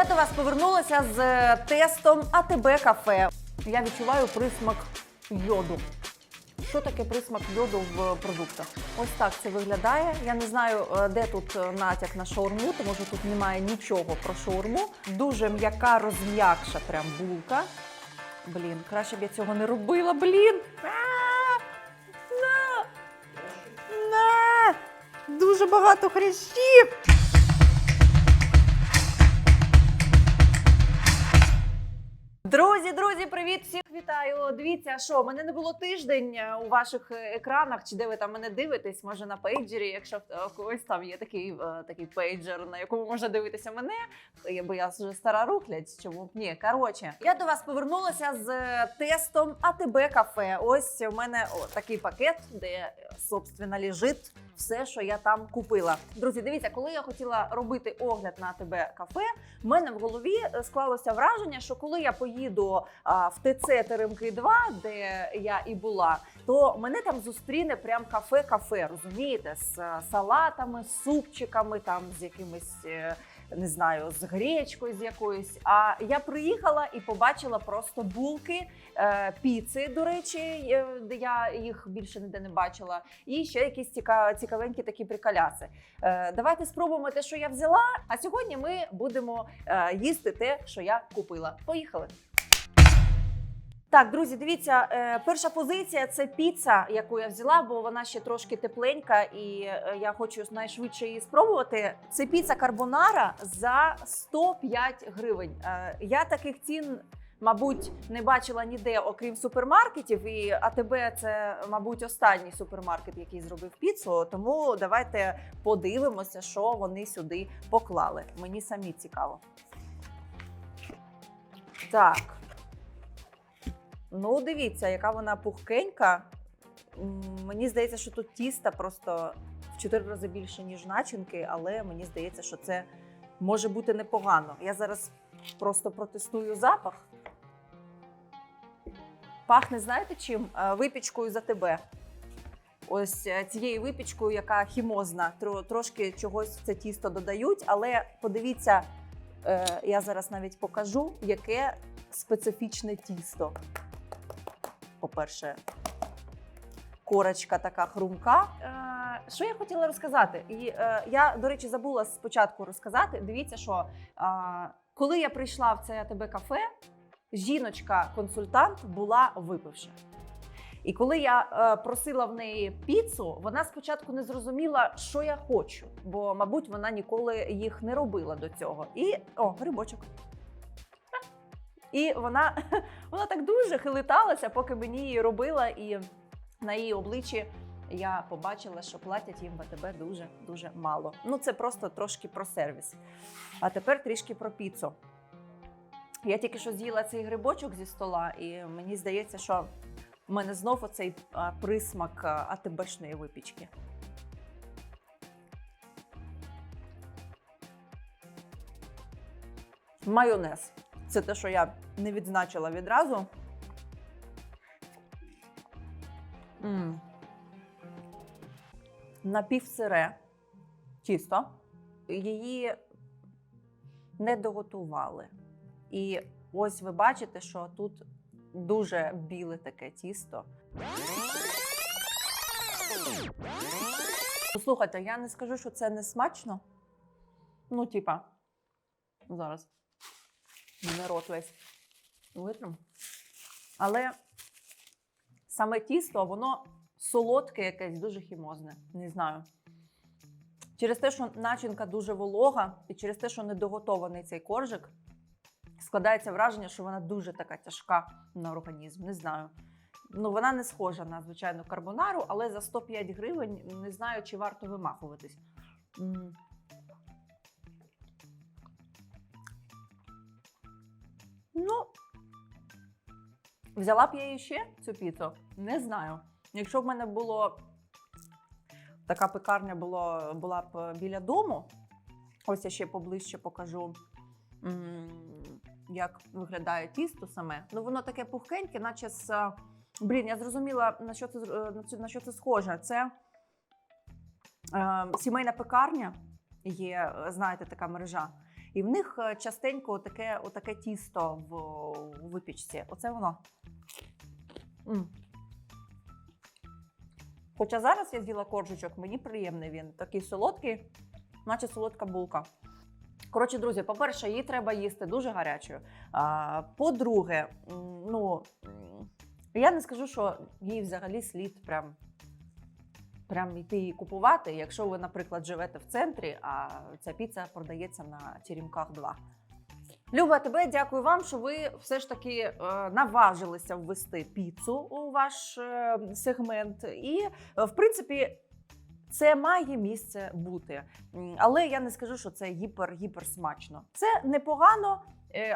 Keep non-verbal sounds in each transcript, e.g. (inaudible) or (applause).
Я до вас повернулася з е, тестом АТБ кафе. Я відчуваю присмак йоду. Що таке присмак йоду в продуктах? Ось так це виглядає. Я не знаю, е, де тут е, натяк на шаурму, тому що тут немає нічого про шаурму. Дуже м'яка, розм'якша прям булка. Блін, краще б я цього не робила. Блін. На! На! Дуже багато хрящів. Друзі, друзі, привіт! Всіх вітаю! Дивіться, що мене не було тиждень е, у ваших е, екранах, чи де ви там мене дивитесь, може на пейджері, якщо в е, когось там є такий, такий пейджер, на якому можна дивитися мене, бо я вже стара руклять. Чому ні? Коротше, я до вас повернулася з тестом АТБ кафе. Ось у мене о, такий пакет, де собственно лежить все, що я там купила. Друзі, дивіться, коли я хотіла робити огляд на АТБ кафе, в мене в голові склалося враження, що коли я поїду а, в ТЦ Теремки 2, де я і була, то мене там зустріне прям кафе-кафе, розумієте, з е, салатами, з супчиками, там з якимись. е, Не знаю, з гречкою з якоюсь. А я приїхала і побачила просто булки, е, піци, до речі, я їх більше ніде не бачила, і ще якісь ціка, цікавенькі такі приколяси. Давайте спробуємо те, що я взяла. А сьогодні ми будемо їсти те, що я купила. Поїхали. Так, друзі, дивіться, е, перша позиція це піца, яку я взяла, бо вона ще трошки тепленька, і е, я хочу найшвидше її спробувати. Це піца карбонара за 105 гривень. Е, я таких цін. Мабуть, не бачила ніде, окрім супермаркетів, і АТБ це, мабуть, останній супермаркет, який зробив піцу. Тому давайте подивимося, що вони сюди поклали. Мені самі цікаво. Так. Ну, дивіться, яка вона пухкенька. Мені здається, що тут тіста просто в 4 рази більше, ніж начинки, але мені здається, що це може бути непогано. Я зараз просто протестую запах. Пахне, знаєте чим? Е, Випічкою за тебе. Ось е, цією випічкою, яка хімозна, трошки чогось в це тісто додають, але подивіться, е, я зараз навіть покажу, яке специфічне тісто. По-перше, корочка така хрумка. Е, що я хотіла розказати? І, е, я, до речі, забула спочатку розказати. Дивіться, що е, коли я прийшла в це АТБ кафе, жіночка-консультант була випивши. І коли я е, просила в неї піцу, вона спочатку не зрозуміла, що я хочу, бо, мабуть, вона ніколи їх не робила до цього. І о, грибочок. І вона, (laughs) вона так дуже хилиталася, поки мені її робила, і на її обличчі я побачила, що платять їм в АТБ дуже дуже мало. Ну це просто трошки про сервіс. А тепер трішки про піцу. Я тільки що з'їла цей грибочок зі стола, і мені здається, що в мене знов оцей а, присмак АТБшної випічки. Майонез. Це те, що я не відзначила відразу. Напівсире тісто. Її не доготували. І ось ви бачите, що тут дуже біле таке тісто. Послухайте, я не скажу, що це не смачно. Ну, типа, зараз. Не рот весь витрим. Але саме тісто, воно солодке якесь, дуже хімозне. Не знаю. Через те, що начинка дуже волога, і через те, що недоготований цей коржик, складається враження, що вона дуже така тяжка на організм. Не знаю. Ну, вона не схожа на звичайну карбонару, але за 105 гривень не знаю, чи варто вимахуватись. Ну, взяла б я її ще цю піцу? Не знаю. Якщо б в мене було така пекарня було, була б біля дому, ось я ще поближче покажу, як виглядає тісто саме. Ну, воно таке пухкеньке, наче з. е, Блін, я зрозуміла, на що це, е, на що це схоже. Це е, сімейна пекарня є, е, знаєте, така мережа. І в них е, частенько таке, отаке тісто в, у випічці. Оце воно. М. Хоча зараз я з'їла коржичок, мені приємний він. Такий солодкий, наче солодка булка. Коротше, друзі, по-перше, її треба їсти дуже гарячою. По-друге, ну, я не скажу, що їй взагалі слід прям, прям йти її купувати, якщо ви, наприклад, живете в центрі, а ця піца продається на Теремках 2. Люба, тебе дякую вам, що ви все ж таки е, наважилися ввести піцу у ваш е, сегмент. І, е, в принципі, це має місце бути. Але я не скажу, що це гіпер-гіпер смачно. Це непогано,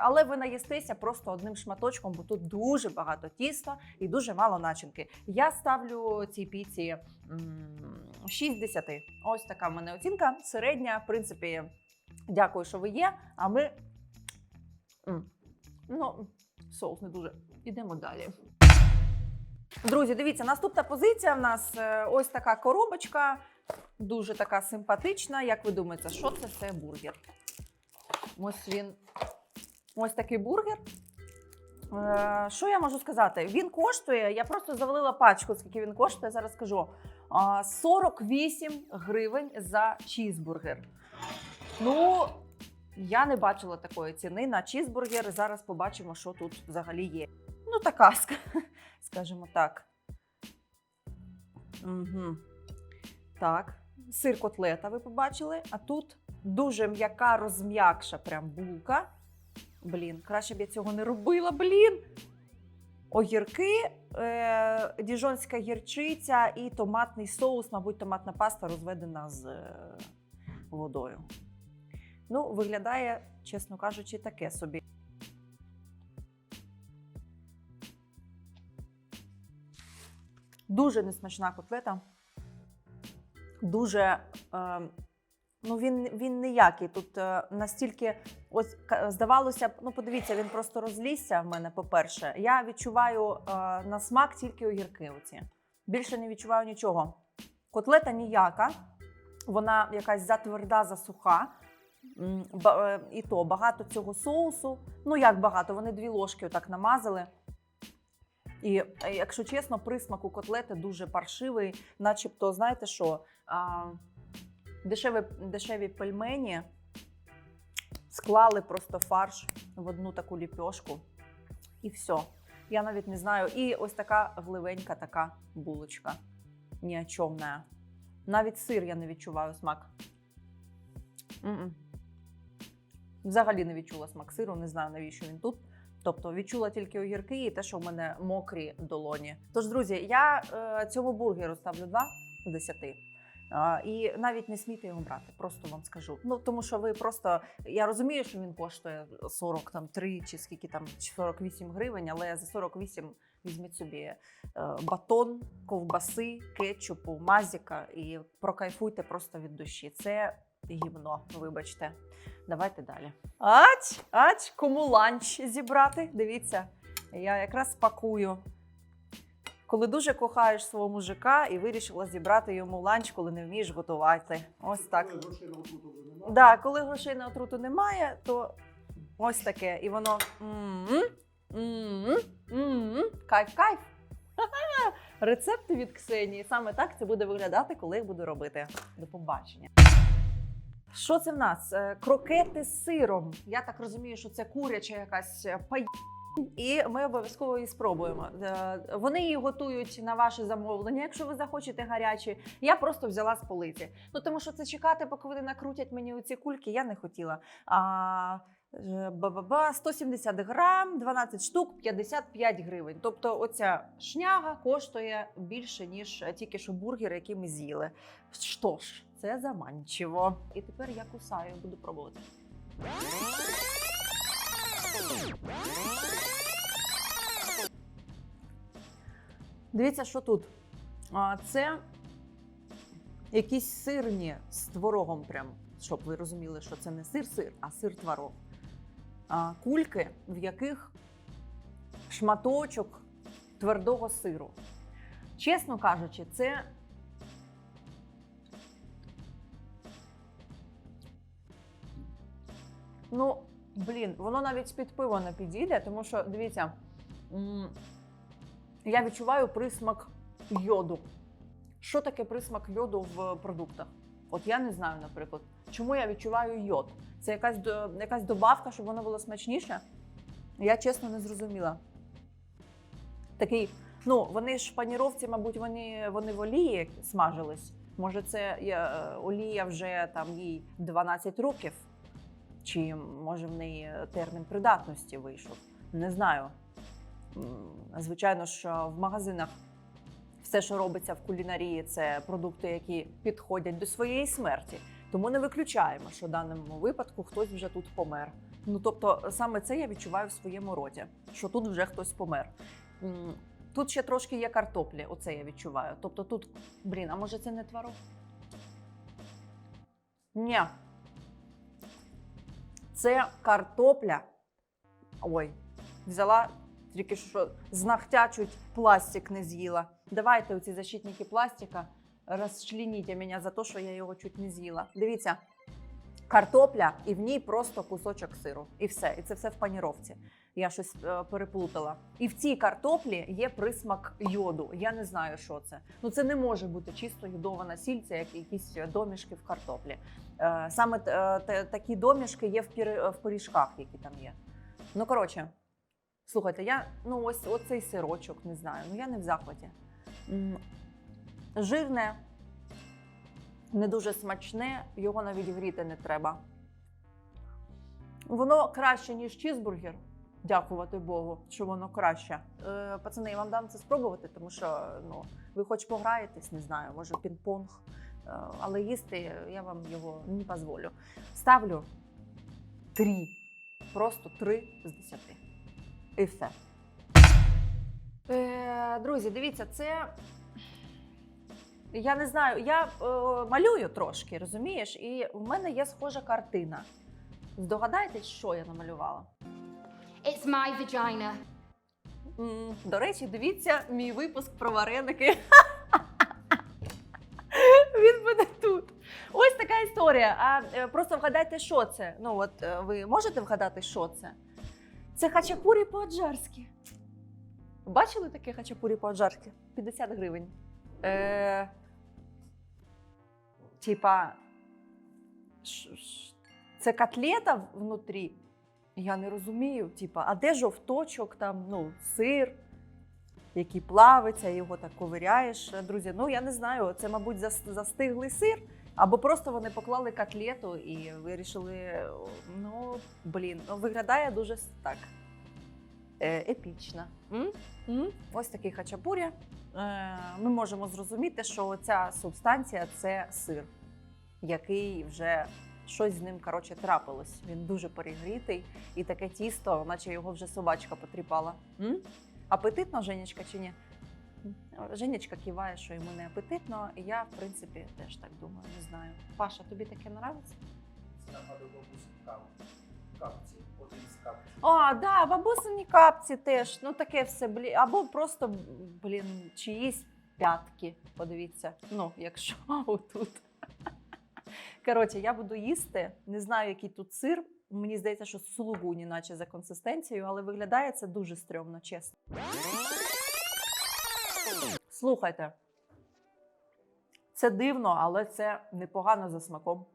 але ви наїстеся просто одним шматочком, бо тут дуже багато тіста і дуже мало начинки. Я ставлю цій піці м, 6 з 10. Ось така в мене оцінка. Середня, в принципі, дякую, що ви є. А ми. Ну, соус не дуже. Ідемо далі. Друзі, дивіться, наступна позиція в нас е, ось така коробочка, дуже така симпатична. Як ви думаєте, що це? Це бургер. Ось він. Ось такий бургер. Е, Що я можу сказати? Він коштує, я просто завалила пачку, скільки він коштує, зараз скажу. 48 гривень за чізбургер. Ну, я не бачила такої ціни на чізбургер. Зараз побачимо, що тут взагалі є. Ну, така, (laughs) скажімо так. Угу. Так, сир котлета ви побачили, а тут дуже м'яка, розм'якша прям булка. Блін, краще б я цього не робила, блін. Огірки, е, діжонська гірчиця і томатний соус, мабуть, томатна паста розведена з е, водою. Ну, виглядає, чесно кажучи, таке собі. Дуже несмачна котлета. Дуже. Е, ну, він, він ніякий. Тут е, настільки, ось здавалося б, ну подивіться, він просто розлізся в мене, по-перше. Я відчуваю е, на смак тільки огірки. Оці. Більше не відчуваю нічого. Котлета ніяка, вона якась затверда, засуха. Е, І то багато цього соусу. Ну як багато, вони дві ложки отак намазали. І е, якщо чесно, присмак у котлети дуже паршивий, начебто, знаєте що, а, дешеві, дешеві пельмені склали просто фарш в одну таку ліпьошку. І все. Я навіть не знаю. І ось така гливенька така булочка. Ні о чому не. Навіть сир я не відчуваю смак. М-м. Взагалі не відчула смак сиру, не знаю, навіщо він тут. Тобто відчула тільки огірки і те, що в мене мокрі долоні. Тож, друзі, я е, цьому бургеру ставлю 2 з 10. І навіть не смійте його брати, просто вам скажу. Ну тому що ви просто я розумію, що він коштує 43 чи скільки там чи 48 гривень, але за 48 візьміть собі е, батон, ковбаси, кетчупу, мазіка і прокайфуйте просто від душі. Це гівно, вибачте. Давайте далі. Ач, ач, кому ланч зібрати? Дивіться, я якраз пакую. Коли дуже кохаєш свого мужика і вирішила зібрати йому ланч, коли не вмієш готувати. Ось так. Коли грошей на отруту вже немає. Да, коли грошей на отруту немає, то ось таке. І воно кайф, кайф. Рецепти від Ксенії. Саме так це буде виглядати, коли я буду робити. До побачення. Що це в нас? Е, Крокети з сиром. Я так розумію, що це куряча якась е, пай. І ми обов'язково її спробуємо. Е, Вони її готують на ваше замовлення, якщо ви захочете гарячі. Я просто взяла з полиці. Ну тому що це чекати, поки вони накрутять мені оці кульки, я не хотіла. А е, ба-ба-ба, 170 грам, 12 штук, 55 гривень. Тобто, оця шняга коштує більше, ніж тільки що бургер, який ми з'їли. Що ж, це заманчиво. І тепер я кусаю, буду пробувати. Дивіться, що тут. Це якісь сирні з творогом, прям, щоб ви розуміли, що це не сир-сир, а сир-творог. Кульки, в яких шматочок твердого сиру. Чесно кажучи, це. Ну, блін, воно навіть під пиво не підійде, тому що дивіться, я відчуваю присмак йоду. Що таке присмак йоду в продуктах? От я не знаю, наприклад, чому я відчуваю йод. Це якась, якась добавка, щоб воно було смачніше. Я чесно не зрозуміла. Такий, ну, вони ж в паніровці, мабуть, вони, вони в олії смажились. Може, це е, олія вже там їй 12 років, чи може в неї термін придатності вийшов. Не знаю. Звичайно, що в магазинах все, що робиться в кулінарії, це продукти, які підходять до своєї смерті. Тому не виключаємо, що в даному випадку хтось вже тут помер. Ну тобто, саме це я відчуваю в своєму роті, що тут вже хтось помер. Тут ще трошки є картоплі, оце я відчуваю. Тобто тут, блін, а може це не творог? Ні. Це картопля. Ой, взяла тільки що з ногтя чуть пластик не з'їла. Давайте оці защитники пластика розчленіть мене за те, що я його чуть не з'їла. Дивіться, картопля і в ній просто кусочок сиру. І все. І це все в паніровці. Я щось е, переплутала. І в цій картоплі є присмак йоду. Я не знаю, що це. Ну це не може бути чисто йодована сіль, як якісь домішки в картоплі. Е, Саме е, такі домішки є в, піри- в пиріжках, які там є. Ну коротше, слухайте, я ну ось оцей сирочок не знаю. Ну я не в захваті. Жирне, не дуже смачне, його навіть гріти не треба. Воно краще, ніж чізбургер. Дякувати Богу, що воно краще. Е, пацани, я вам дам це спробувати, тому що ну, ви хоч пограєтесь, не знаю, може пінг-понг. Е, але їсти я вам його не дозволю. Ставлю три. Просто три з десяти. І все. Е, друзі, дивіться, це. Я не знаю, я е, малюю трошки, розумієш? І в мене є схожа картина. Здогадайтесь, що я намалювала? It's my vagina. М, До речі, дивіться мій випуск про вареники. (laughs) Він буде тут. Ось така історія. А е, просто вгадайте, що це. Ну, от е, ви можете вгадати, що це? Це хачапурі по-аджарськи. Бачили таке хачапурі по-аджарськи? 50 гривень. Е, типа, це котлета внутрі. Я не розумію, типа, а де жовточок, там, ну, сир, який плавиться, його так ковиряєш. Друзі, ну я не знаю, це, мабуть, застиглий сир, або просто вони поклали котлету і вирішили. Ну, блін, ну, виглядає дуже так. е, Епічно. М? М? Ось такий хачапурі. Е, Ми можемо зрозуміти, що ця субстанція це сир, який вже щось з ним коротше трапилось. Він дуже перегрітий, і таке тісто, наче його вже собачка потріпала. М? Апетитно, Женечка, чи ні? Женечка киває, що йому не апетитно, і я, в принципі, теж так думаю, не знаю. Паша, тобі таке кав. Капці, один з капців. А, да, бабусині капці теж. Ну таке все, блін. Або просто, блін, чиїсь п'ятки. Подивіться. Ну, якщо (laughs) отут. Коротше, я буду їсти. Не знаю, який тут сир. Мені здається, що сулугуні, наче за консистенцією, але виглядає це дуже стрьомно, чесно. Слухайте. Це дивно, але це непогано за смаком.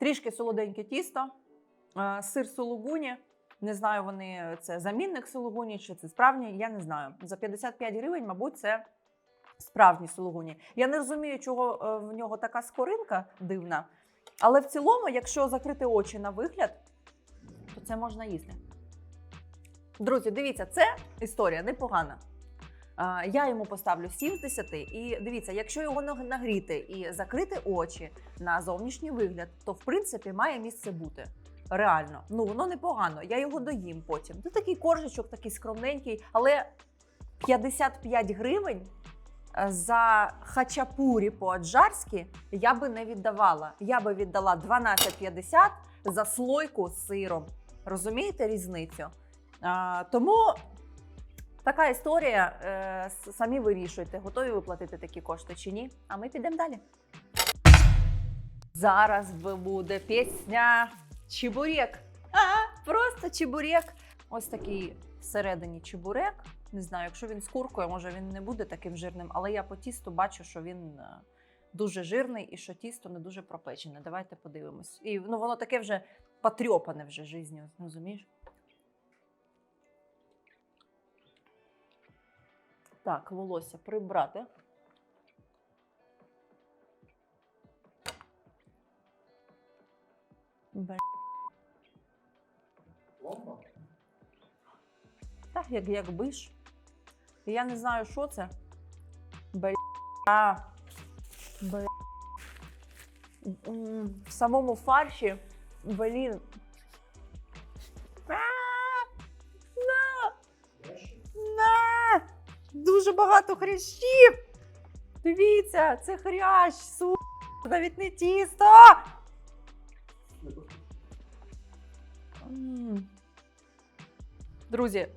Трішки солоденьке тісто, е, сир сулугуні. Не знаю, вони це замінник сулугуні чи це справжній, я не знаю. За 55 гривень, мабуть, це справжні сулугуні. Я не розумію, чого е, в нього така скоринка дивна. Але в цілому, якщо закрити очі на вигляд, то це можна їсти. Друзі, дивіться, це історія непогана. Я йому поставлю 7 з 10. І дивіться, якщо його нагріти і закрити очі на зовнішній вигляд, то в принципі має місце бути. Реально, ну воно непогано. Я його доїм потім. Це такий коржичок, такий скромненький, але 55 гривень е, за хачапурі по-аджарськи я би не віддавала. Я би віддала 12,50 за слойку з сиром. Розумієте різницю? А, тому така історія. Е, самі вирішуйте, готові ви платити такі кошти чи ні. А ми підемо далі. Зараз буде пісня чебурек. А, просто чебурек. Ось такий всередині чебурек. Не знаю, якщо він з куркою, може він не буде таким жирним, але я по тісту бачу, що він е, дуже жирний і що тісто не дуже пропечене. Давайте подивимось. І ну, воно таке вже потрьопане вже жизнью, розумієш? Так, волосся прибрати. Бе- Так, як, якби ж. Я не знаю, що це. Бля. Бля. В самому фарші, блін. Дуже багато хрящів! Дивіться, це хрящ, су, навіть не тісто! Друзі.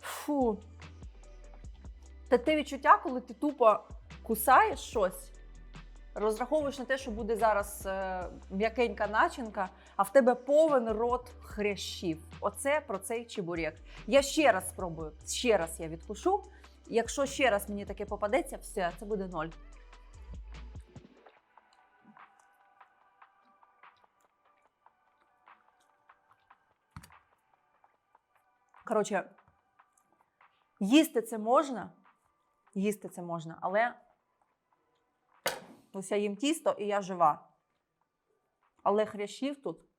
Фу. Та те відчуття, коли ти тупо кусаєш щось, розраховуєш на те, що буде зараз е, м'якенька начинка, а в тебе повен рот хрящів. Оце про цей чебурек. Я ще раз спробую, ще раз я відкушу. Якщо ще раз мені таке попадеться, все, це буде ноль. Коротше, їсти це можна, їсти це можна, але ось я їм тісто і я жива. Але хрящів тут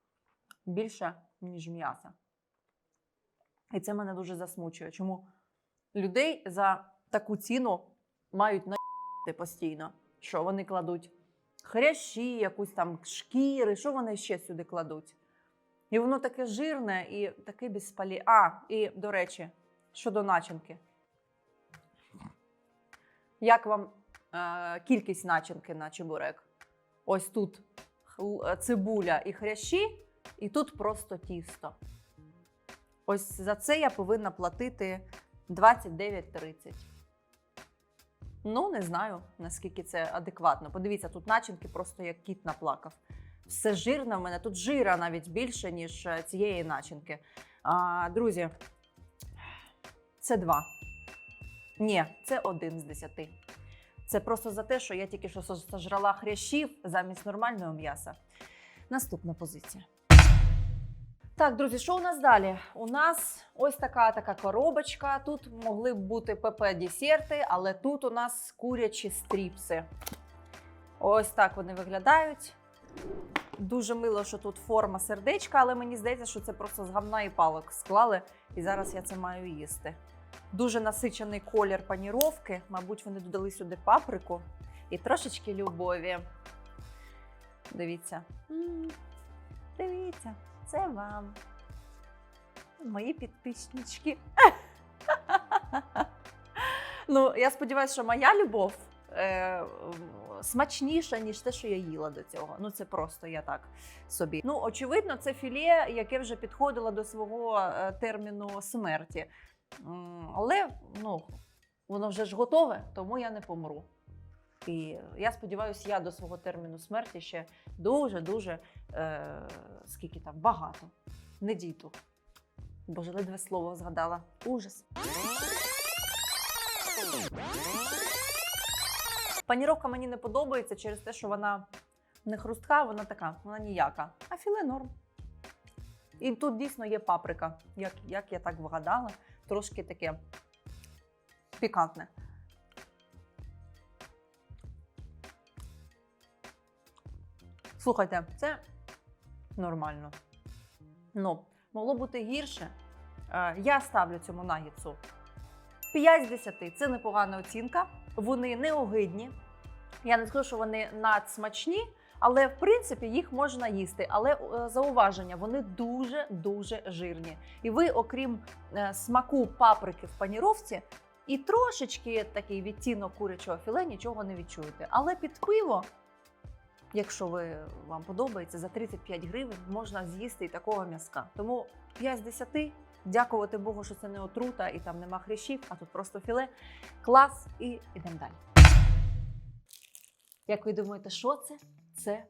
більше, ніж м'яса. І це мене дуже засмучує. Чому людей за таку ціну мають наїти постійно, що вони кладуть хрящі, якусь там шкіри, що вони ще сюди кладуть. І воно таке жирне і таке безпалі. А, і до речі, щодо начинки. Як вам е, кількість начинки на чебурек? Ось тут е, цибуля і хрящі, і тут просто тісто. Ось за це я повинна платити 29,30. Ну, не знаю, наскільки це адекватно. Подивіться, тут начинки просто як кіт наплакав. Все жирне в мене. Тут жира навіть більше, ніж е, цієї начинки. А, друзі, це два. Ні, це один з десяти. Це просто за те, що я тільки що сож- сожрала хрящів замість нормального м'яса. Наступна позиція. Так, друзі, що у нас далі? У нас ось така така коробочка. Тут могли б бути ПП-десерти, але тут у нас курячі стріпси. Ось так вони виглядають. Дуже мило, що тут форма сердечка, але мені здається, що це просто з гамна і палок склали, і зараз я це маю їсти. Дуже насичений колір паніровки. Мабуть, вони додали сюди паприку і трошечки любові. Дивіться. Дивіться, це вам. Мої підписнички. ну, я сподіваюся, що моя любов е, смачніша, ніж те, що я їла до цього. Ну, це просто я так собі. Ну, очевидно, це філе, яке вже підходило до свого е, терміну смерті. Але ну, воно вже ж готове, тому я не помру. І я сподіваюся, я до свого терміну смерті ще дуже-дуже е, скільки там багато. Не дійду. Боже, ледве слово згадала. Ужас. Паніровка мені не подобається через те, що вона не хрустка, вона така, вона ніяка. А філе норм. І тут дійсно є паприка, як, як я так вгадала, трошки таке пікантне. Слухайте, це нормально. Ну, могло бути гірше. Е, Я ставлю цьому нагідцу 5 з 10. Це непогана оцінка. Вони не огидні. Я не скажу, що вони надсмачні, але в принципі їх можна їсти. Але е, зауваження, вони дуже дуже жирні. І ви, окрім е, смаку паприки в паніровці, і трошечки такий відтінок курячого філе нічого не відчуєте. Але під пиво, якщо ви вам подобається, за 35 гривень можна з'їсти і такого м'язка. Тому 5 з 10. Дякувати Богу, що це не отрута і там нема хрящів, а тут просто філе. Клас і йдемо далі. Як ви думаєте, що це? Це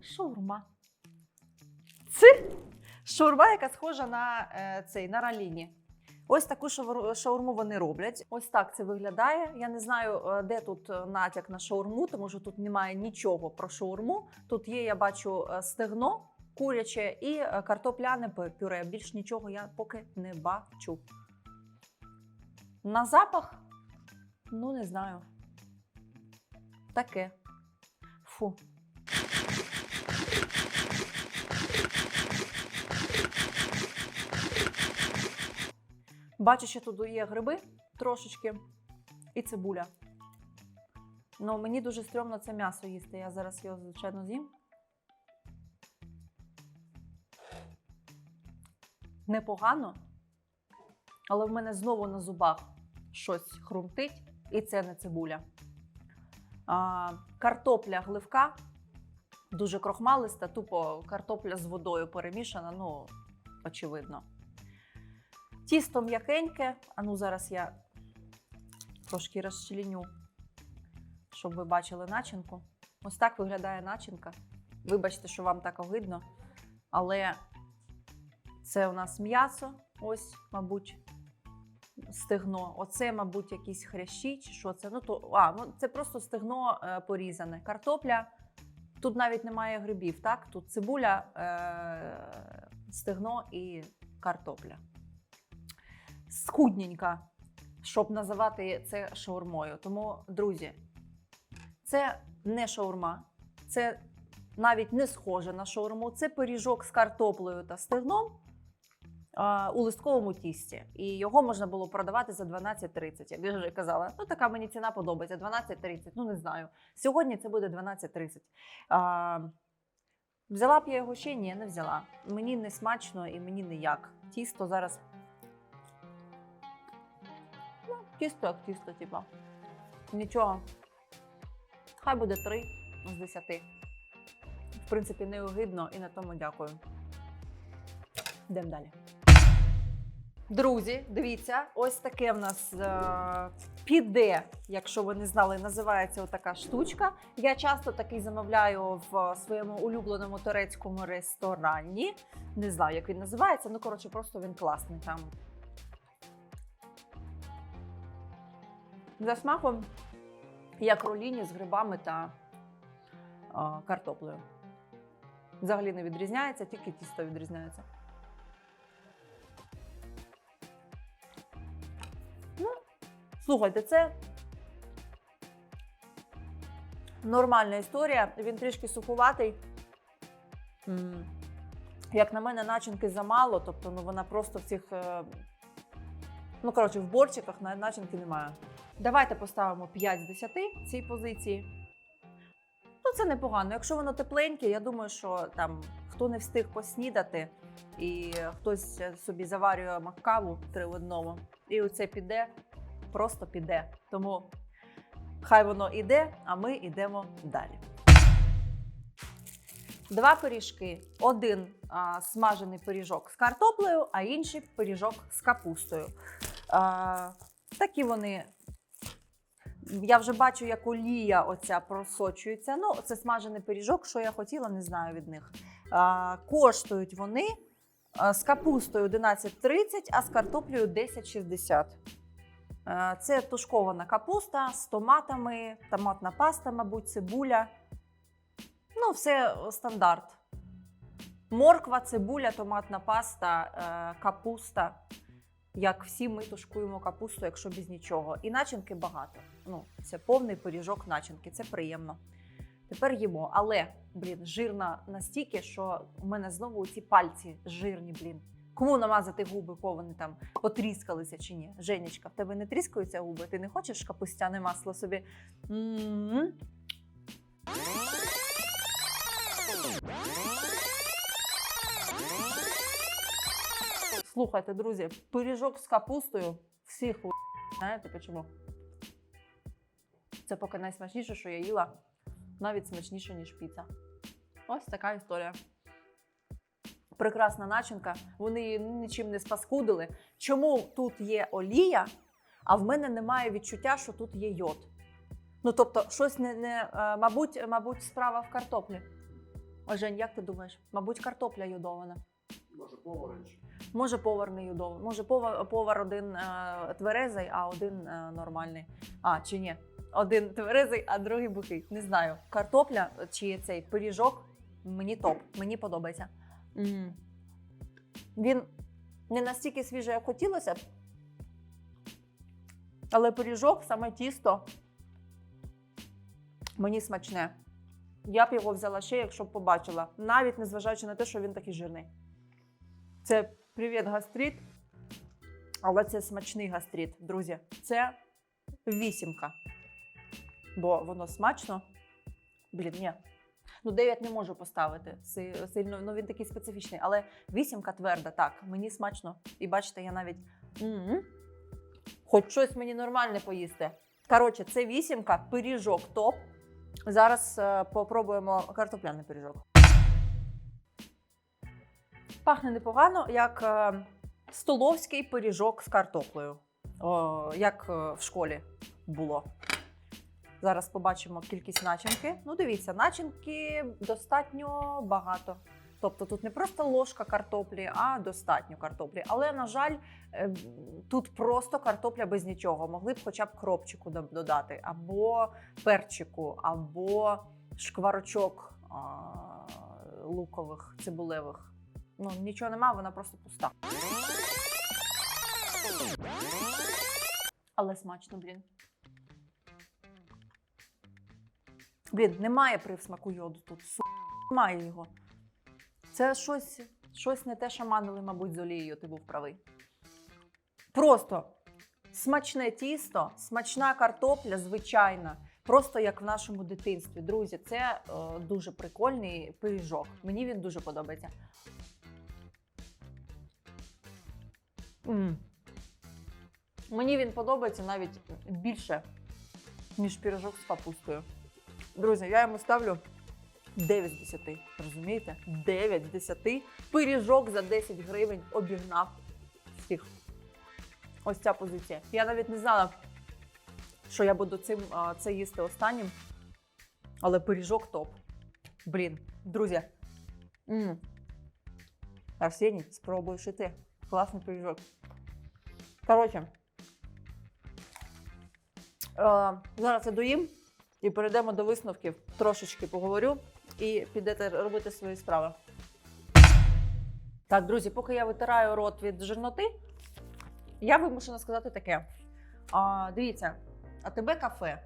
шаурма. Це шаурма, яка схожа на е, цей на раліні. Ось таку шаурму вони роблять. Ось так це виглядає. Я не знаю, е, де тут е, натяк на шаурму, тому що тут немає нічого про шаурму. Тут є, я бачу, е, стегно куряче і картопляне пюре. Більш нічого я поки не бачу. На запах? Ну, не знаю. Таке. Фу. Бачу, що тут є гриби трошечки і цибуля. Ну, мені дуже стрьомно це м'ясо їсти. Я зараз його, звичайно, з'їм. Непогано, але в мене знову на зубах щось хрумтить, і це не цибуля. А, картопля гливка, дуже крохмалиста, тупо картопля з водою перемішана, ну, очевидно. Тісто м'якеньке. А ну зараз я трошки розчленю, щоб ви бачили начинку. Ось так виглядає начинка. Вибачте, що вам так огидно, але це у нас м'ясо, ось, мабуть, стегно. Оце, мабуть, якісь хрящі чи що це. Ну, то, а, ну, це просто стегно е, порізане. Картопля. Тут навіть немає грибів, так? Тут цибуля, е, стегно і картопля скудненька, щоб називати це шаурмою. Тому, друзі, це не шаурма, це навіть не схоже на шаурму. Це пиріжок з картоплею та стегном а, у листковому тісті. І його можна було продавати за 12.30. Як я вже казала, ну така мені ціна подобається. 12.30, ну не знаю. Сьогодні це буде 12.30. А, Взяла б я його ще? Ні, не взяла. Мені не смачно і мені ніяк. Тісто зараз Тісто як тісто, типа. Нічого. Хай буде 3 з 10. В принципі, не огидно і на тому дякую. Йдемо далі. Друзі, дивіться, ось таке в нас е- піде, якщо ви не знали, називається отака штучка. Я часто такий замовляю в своєму улюбленому турецькому ресторані. Не знаю, як він називається, ну коротше, просто він класний там. За смаком, як роліні з грибами та а, картоплею. Взагалі не відрізняється, тільки тісто відрізняється. Ну, слухайте, це нормальна історія. Він трішки сухуватий. Як на мене, начинки замало, тобто ну, вона просто в цих. е, Ну, коротше, в борчиках на- начинки немає. Давайте поставимо 5 з 10 цій позиції. Ну, це непогано. Якщо воно тепленьке, я думаю, що там хто не встиг поснідати, і хтось собі заварює каву три в одному, і оце піде, просто піде. Тому хай воно іде, а ми йдемо далі. Два пиріжки. Один а, смажений пиріжок з картоплею, а інший пиріжок з капустою. А, такі вони я вже бачу, як олія оця просочується. Ну, це смажений пиріжок, що я хотіла, не знаю від них. А, коштують вони з капустою 11,30, а з картоплею 10,60. А, це тушкована капуста з томатами, томатна паста, мабуть, цибуля. Ну, все стандарт. Морква, цибуля, томатна паста, е, капуста. Як всі ми тушкуємо капусту, якщо без нічого. І начинки багато. Ну, це повний пиріжок начинки, це приємно. Тепер їмо. Але, блін, жирна настільки, що у мене знову ці пальці жирні, блін. Кому намазати губи, кого вони там потріскалися чи ні? Женечка, в тебе не тріскаються губи? Ти не хочеш капустяне масло собі? М-м-м. Слухайте, друзі, пиріжок з капустою всіх знаєте чому? Це поки найсмачніше, що я їла, навіть смачніше, ніж піца. Ось така історія. Прекрасна начинка. Вони її нічим не спаскудили. Чому тут є олія, а в мене немає відчуття, що тут є йод? Ну тобто, щось не, не е, мабуть, мабуть, справа в картоплі. Жень, як ти думаєш? Мабуть, картопля йодована. Може поварич. Може, повар не юдовий. Може, повар, повар один е, тверезий, а один е, нормальний. А, чи ні? Один тверезий, а другий бухий. Не знаю. Картопля чи цей пиріжок мені топ, мені подобається. М. Він не настільки свіжий, як хотілося б. Але пиріжок, саме тісто, мені смачне. Я б його взяла ще, якщо б побачила, навіть незважаючи на те, що він такий жирний. Це привіт, гастрит. Але це смачний гастрит, друзі. Це вісімка. Бо воно смачно. Блін, ні. Ну, 9 не можу поставити. Сильно, ну він такий специфічний. Але вісімка тверда, так, мені смачно. І бачите, я навіть. м Хоч щось мені нормальне поїсти. Коротше, це вісімка, пиріжок топ. Зараз е, попробуємо картопляний пиріжок. Пахне непогано, як е, столовський пиріжок з картоплею, О, як е, в школі було. Зараз побачимо кількість начинки. Ну, дивіться, начинки достатньо багато. Тобто тут не просто ложка картоплі, а достатньо картоплі. Але, на жаль, е, тут просто картопля без нічого. Могли б хоча б кропчику додати, або перчику, або шкварочок лукових, цибулевих. Ну, нічого нема, вона просто пуста. Але смачно, блін. Блін, немає привсмаку йоду тут. Су... Немає його. Це щось, щось не те шаманили, мабуть, з олією, ти був правий. Просто смачне тісто, смачна картопля, звичайна. Просто як в нашому дитинстві. Друзі, це е, дуже прикольний пиріжок. Мені він дуже подобається. Мені він подобається навіть більше, ніж пиріжок з капустою. Друзі, я йому ставлю 9 з 10. Розумієте? 9 з 10. Пиріжок за 10 гривень обігнав всіх. Ось ця позиція. Я навіть не знала, що я буду цим це їсти останнім. Але пиріжок топ. Блін, друзі. Арсеній, спробуєш і ти. Класний пиріжок. Коротше. Е, зараз я доїм і перейдемо до висновків. Трошечки поговорю і підете робити свої справи. Так, друзі, поки я витираю рот від жирноти, я вимушена сказати таке. А, дивіться, АТБ кафе.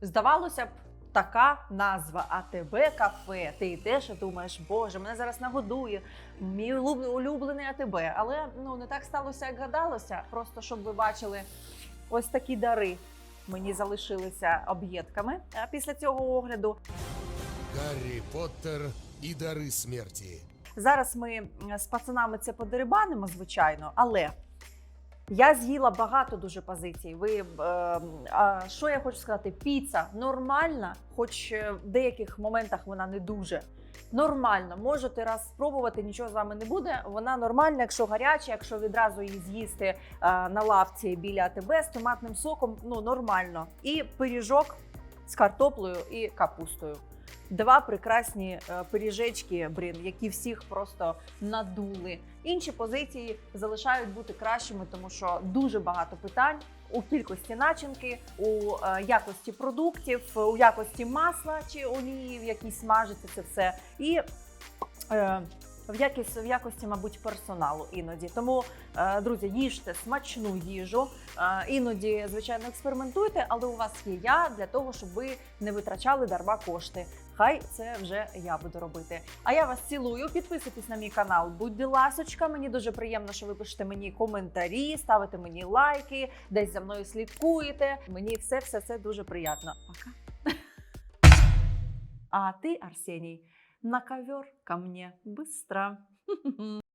Здавалося б, така назва АТБ кафе. Ти йдеш і думаєш, боже, мене зараз нагодує, мій улюб- улюблений АТБ. Але ну не так сталося, як гадалося. Просто щоб ви бачили ось такі дари. Мені залишилися об'єдками а після цього огляду. Гаррі Поттер і дари смерті. Зараз ми з пацанами це подерибанимо, звичайно, але я з'їла багато дуже позицій. Ви е, а, що я хочу сказати? Піца нормальна, хоч е, в деяких моментах вона не дуже. Нормально, можете раз спробувати, нічого з вами не буде. Вона нормальна, якщо гаряча, якщо відразу її з'їсти е, на лавці біля АТБ з томатним соком, ну нормально. І пиріжок з картоплею і капустою. Два прекрасні е, пиріжечки, блін, які всіх просто надули. Інші позиції залишають бути кращими, тому що дуже багато питань у кількості начинки, у е, якості продуктів, у якості масла чи олії, в якій смажиться це все, і е, в якості, в якості, мабуть, персоналу іноді. Тому, е, друзі, їжте смачну їжу. Е, іноді, звичайно, експериментуйте, але у вас є я для того, щоб ви не витрачали дарма кошти. Хай це вже я буду робити. А я вас цілую. Підписуйтесь на мій канал. Будьте ласочка. Мені дуже приємно, що ви пишете мені коментарі, ставите мені лайки, десь за мною слідкуєте. Мені все, все, все дуже приємно. Пока. (laughs) А ти, Арсеній, на ковер ко мне быстро. (laughs)